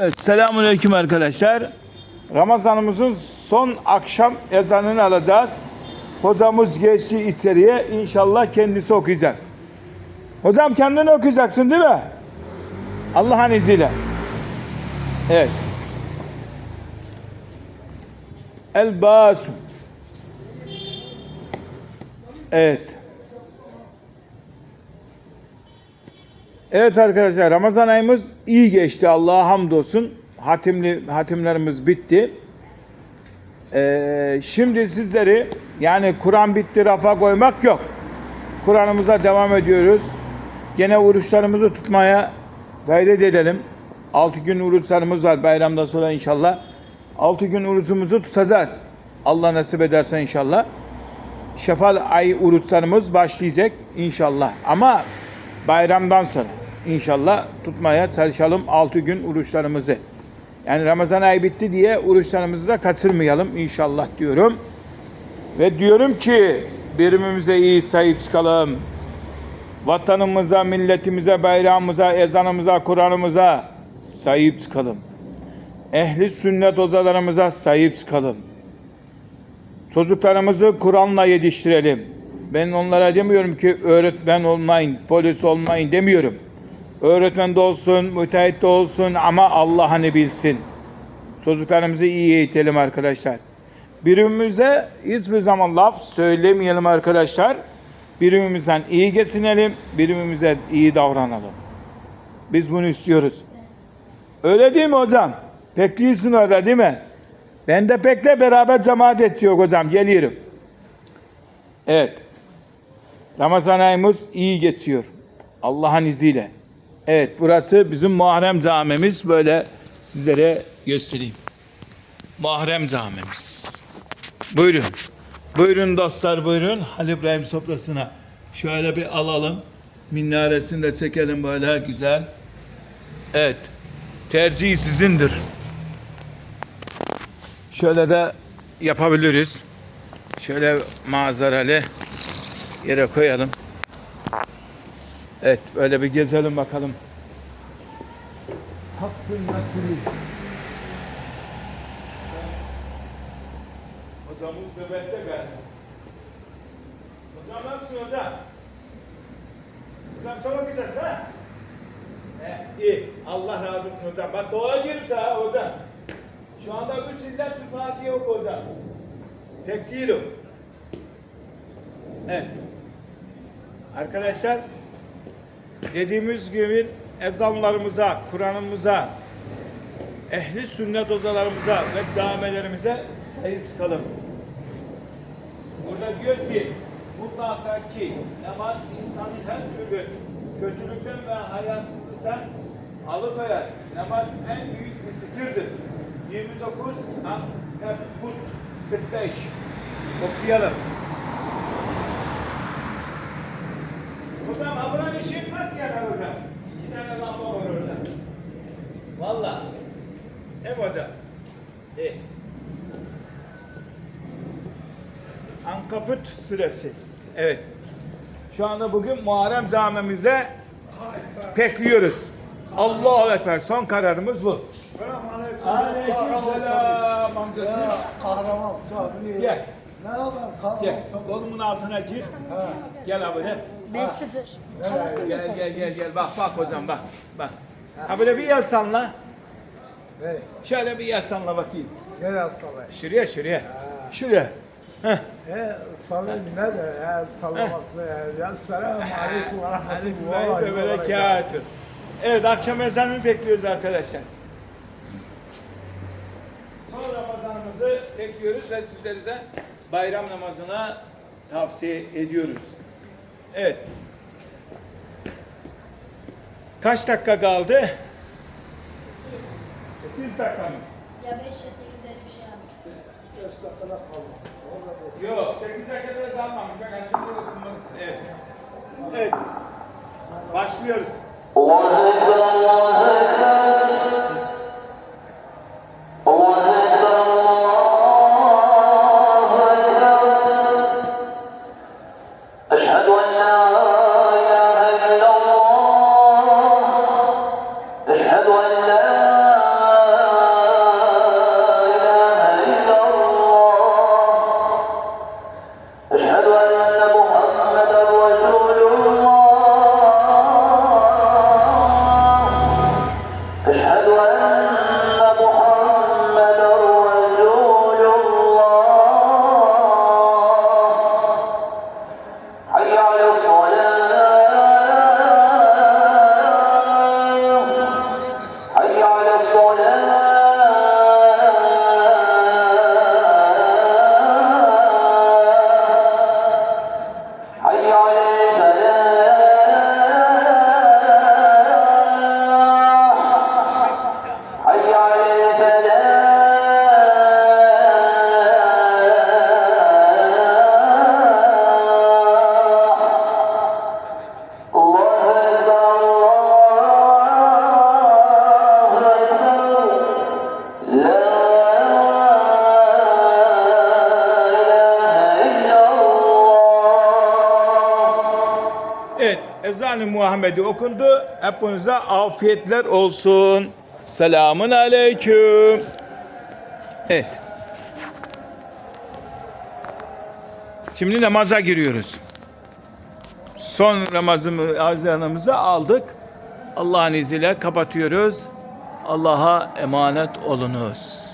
Evet, selamünaleyküm arkadaşlar. Ramazanımızın son akşam ezanını alacağız. Hocamız geçti içeriye. İnşallah kendisi okuyacak. Hocam kendini okuyacaksın değil mi? Allah'ın izniyle. Evet. El Basu. Evet. Evet arkadaşlar Ramazan ayımız iyi geçti. Allah'a hamdolsun. Hatimli hatimlerimiz bitti. Ee, şimdi sizleri yani Kur'an bitti rafa koymak yok. Kur'an'ımıza devam ediyoruz. Gene oruçlarımızı tutmaya gayret edelim. 6 gün oruçlarımız var bayramdan sonra inşallah. 6 gün orucumuzu tutacağız. Allah nasip ederse inşallah. Şefal ay oruçlarımız başlayacak inşallah. Ama bayramdan sonra inşallah tutmaya çalışalım 6 gün oruçlarımızı. Yani Ramazan ayı bitti diye oruçlarımızı da kaçırmayalım inşallah diyorum. Ve diyorum ki birbirimize iyi sahip çıkalım. Vatanımıza, milletimize, bayrağımıza, ezanımıza, Kur'an'ımıza sahip çıkalım. Ehli sünnet hocalarımıza sahip çıkalım. Çocuklarımızı Kur'an'la yetiştirelim. Ben onlara demiyorum ki öğretmen olmayın, polis olmayın demiyorum. Öğretmen de olsun, müteahhit de olsun ama Allah'ını bilsin. Çocuklarımızı iyi eğitelim arkadaşlar. Birbirimize hiçbir zaman laf söylemeyelim arkadaşlar. Birbirimizden iyi geçinelim, birbirimize iyi davranalım. Biz bunu istiyoruz. Öyle değil mi hocam? Pek iyisin orada değil mi? Ben de pekle beraber cemaat ediyor hocam. Geliyorum. Evet. Ramazan ayımız iyi geçiyor. Allah'ın izniyle. Evet burası bizim Muharrem camimiz. Böyle sizlere göstereyim. Muharrem camimiz. Buyurun. Buyurun dostlar buyurun. Halil İbrahim sofrasına. Şöyle bir alalım. Minaresini de çekelim böyle güzel. Evet. Tercih sizindir. Şöyle de yapabiliriz. Şöyle manzaralı yere koyalım. Evet böyle bir gezelim bakalım. Hakkın nasıl? Hocamız nöbette galiba. Hocam nasılsın hocam? Hocam sana gideceğiz ha? He, iyi. Allah razı olsun hocam. Bak doğa girse ha hocam. Şu anda üç illet bir Fatih yok hocam. Tek değilim. Evet. Arkadaşlar dediğimiz gibi ezanlarımıza, Kur'an'ımıza, ehli sünnet ozalarımıza ve camilerimize sahip çıkalım. Burada diyor ki mutlaka ki namaz insanı her türlü kötülükten ve hayasızlıktan alıkoyar. Namaz en büyük bir zikirdir. 29 Ankabut 45 okuyalım. Hocam ablan işin nasıl yanar hocam? İki tane lamba var orada. Valla. Hem hocam. İyi. Ankaput süresi. Evet. Şu anda bugün Muharrem camimize bekliyoruz. Allahu Ekber. Son kararımız bu. Aleykümselam amcası. Ya kahraman Sabri. Gel. Ne haber kahraman Gel. Kolumun altına gir. Gel abi de. 5-0. Gel gel gel gel. Bak bak hocam bak. Bak. Ha böyle bir yer sanla. Ne? Şöyle bir yer sanla bakayım. Gel salay. Şuraya şuraya. Şuraya. E salay ne de ya salavatlı ya. Ya selamun aleyküm ve rahmetullahi Aleyküm ve ve berekatuhu. berekatüh. Evet akşam ezanını bekliyoruz arkadaşlar. Son Ramazanımızı bekliyoruz ve sizleri de bayram namazına tavsiye ediyoruz. Evet. Kaç dakika kaldı? 8 dakika mı? Ya 5 ya 8 öyle bir şey abi. Yok, 8'e kadar dalmamış. Bak aslında dokunmalısın. Evet. Evet. Başlıyoruz. Allahu Ekber, Allahu أشهد أن ezan-ı Muhammed'i okundu. Hepinize afiyetler olsun. Selamun aleyküm. Evet. Şimdi namaza giriyoruz. Son namazımı, azanımızı aldık. Allah'ın izniyle kapatıyoruz. Allah'a emanet olunuz.